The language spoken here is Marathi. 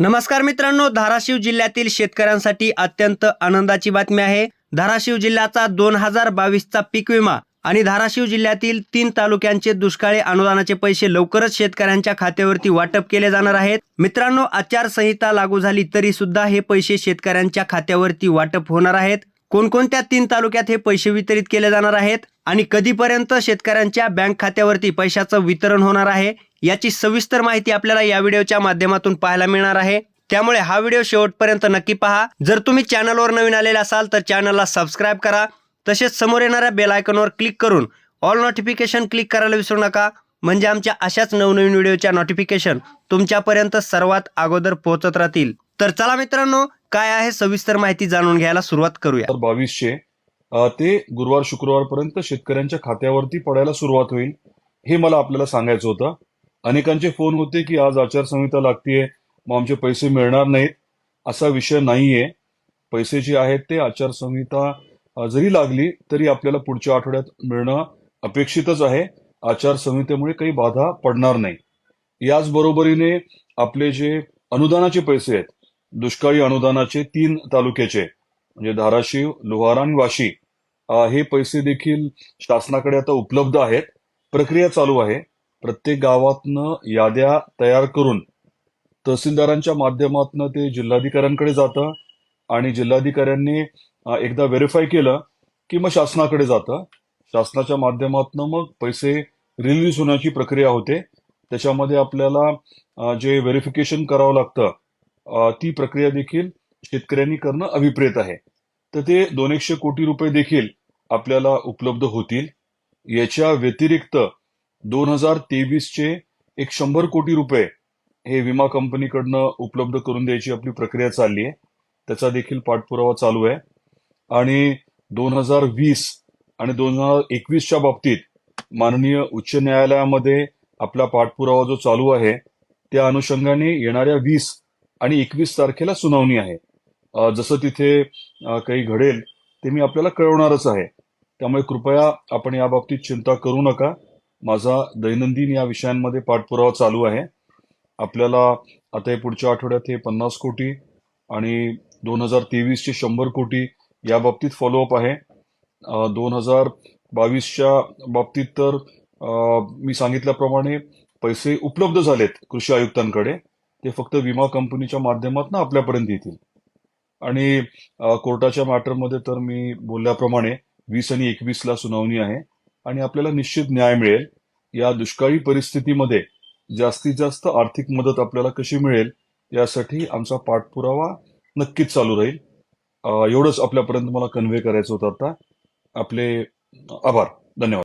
नमस्कार मित्रांनो धाराशिव जिल्ह्यातील शेतकऱ्यांसाठी अत्यंत आनंदाची बातमी आहे. धाराशिव जिल्ह्याचा दोन हजार बावीसचा पीक विमा आणि धाराशिव जिल्ह्यातील तीन तालुक्यांचे दुष्काळी अनुदानाचे पैसे लवकरच शेतकऱ्यांच्या खात्यावरती वाटप केले जाणार आहेत. मित्रांनो आचारसंहिता लागू झाली तरी सुद्धा हे पैसे शेतकऱ्यांच्या खात्यावरती वाटप होणार आहेत. कोणकोणत्या तीन तालुक्यात हे पैसे वितरित केले जाणार आहेत आणि कधीपर्यंत शेतकऱ्यांच्या बँक खात्यावरती पैशाचं वितरण होणार आहे याची सविस्तर माहिती आपल्याला या व्हिडिओच्या माध्यमातून पाहायला मिळणार आहे. त्यामुळे हा व्हिडिओ शेवटपर्यंत नक्की पहा. जर तुम्ही चॅनलवर नवीन आलेला असाल तर चॅनलला सबस्क्राईब करा. तसेच समोर येणाऱ्या बेल आयकॉनवर क्लिक करून ऑल नोटिफिकेशन क्लिक करायला विसरू नका. म्हणजे आमच्या अशाच नवनवीन व्हिडिओच्या नोटिफिकेशन तुमच्यापर्यंत सर्वात अगोदर पोहोचत राहतील. तर चला मित्रांनो काय आहे सविस्तर माहिती जाणून घ्यायला सुरुवात करूया. बावीसशे ते गुरुवार शुक्रवारपर्यंत शेतकऱ्यांच्या खात्यावरती पडायला सुरुवात होईल हे मला आपल्याला सांगायचं होतं. अनेकांचे फोन होते की आज आचारसंहिता लागतीये मग आमचे पैसे मिळणार नाहीत असा विषय नाहीये. पैसे जे आहेत ते आचारसंहिता जरी लागली तरी आपल्याला पुढच्या आठवड्यात मिळणं अपेक्षितच आहे. आचारसंहितेमुळे काही बाधा पडणार नाही. याच बरोबरीने आपले जे अनुदानाचे पैसे आहेत दुष्काळी अनुदानाचे तीन तालुक्याचे म्हणजे धाराशिव लोहारा आणि वाशी हे पैसे देखील शासनाकडे आता उपलब्ध आहेत. प्रक्रिया चालू आहे. प्रत्येक गावातनं याद्या तयार करून तहसीलदारांच्या माध्यमातून ते जिल्हाधिकाऱ्यांकडे जातं आणि जिल्हाधिकाऱ्यांनी एकदा व्हेरीफाय केलं की मग शासनाकडे जातं. शासनाच्या माध्यमातून मग पैसे रिलीज होण्याची प्रक्रिया होते. त्याच्यामध्ये आपल्याला जे व्हेरिफिकेशन करावं लागतं ती प्रक्रिया देखील शेतकऱ्यांनी करणं अभिप्रेत आहे. तर ते दोन एकशे कोटी रुपये देखील आपल्याला उपलब्ध होतील. याच्या व्यतिरिक्त दोन हजार तेवीसचे एक शंभर कोटी रुपये हे विमा कंपनीकडनं उपलब्ध करून द्यायची आपली प्रक्रिया चालली आहे. त्याचा देखील पाठपुरावा चालू आहे. आणि दोन हजार वीस आणि दोन हजार एकवीसच्या बाबतीत माननीय उच्च न्यायालयामध्ये आपला पाठपुरावा जो चालू आहे त्या अनुषंगाने येणाऱ्या वीस आणि एकवीस तारखेला सुनावणी आहे. जसं तिथे काही घडेल ते मी आपल्याला कळवणारच आहे. त्यामुळे कृपया आपण या बाबतीत चिंता करू नका. माझा दैनंदिन या विषयांमध्ये पाठपुरावा चालू आहे. आपल्याला आता हे पुढच्या आठवड्यात हे पन्नास कोटी आणि दोन हजार तेवीसचे शंभर कोटी या बाबतीत फॉलोअप आहे. दोन हजार बावीसच्या बाबतीत तर मी सांगितल्याप्रमाणे पैसे उपलब्ध झालेत कृषी आयुक्तांकडे. ते फक्त विमा कंपनीच्या माध्यमातून आपल्यापर्यंत येतील. आणि कोर्टाच्या मॅटरमध्ये तर मी बोलल्याप्रमाणे वीस आणि एकवीसला सुनावणी आहे आणि आपल्याला निश्चित न्याय मिळेल. या दुष्काळी परिस्थितीमध्ये जास्तीत जास्त आर्थिक मदत आपल्याला कशी मिळेल यासाठी आमचा पाठपुरावा नक्कीच चालू राहील. एवढंच आपल्यापर्यंत मला कन्व्हे करायचं होतं आता. आपले आभार. धन्यवाद.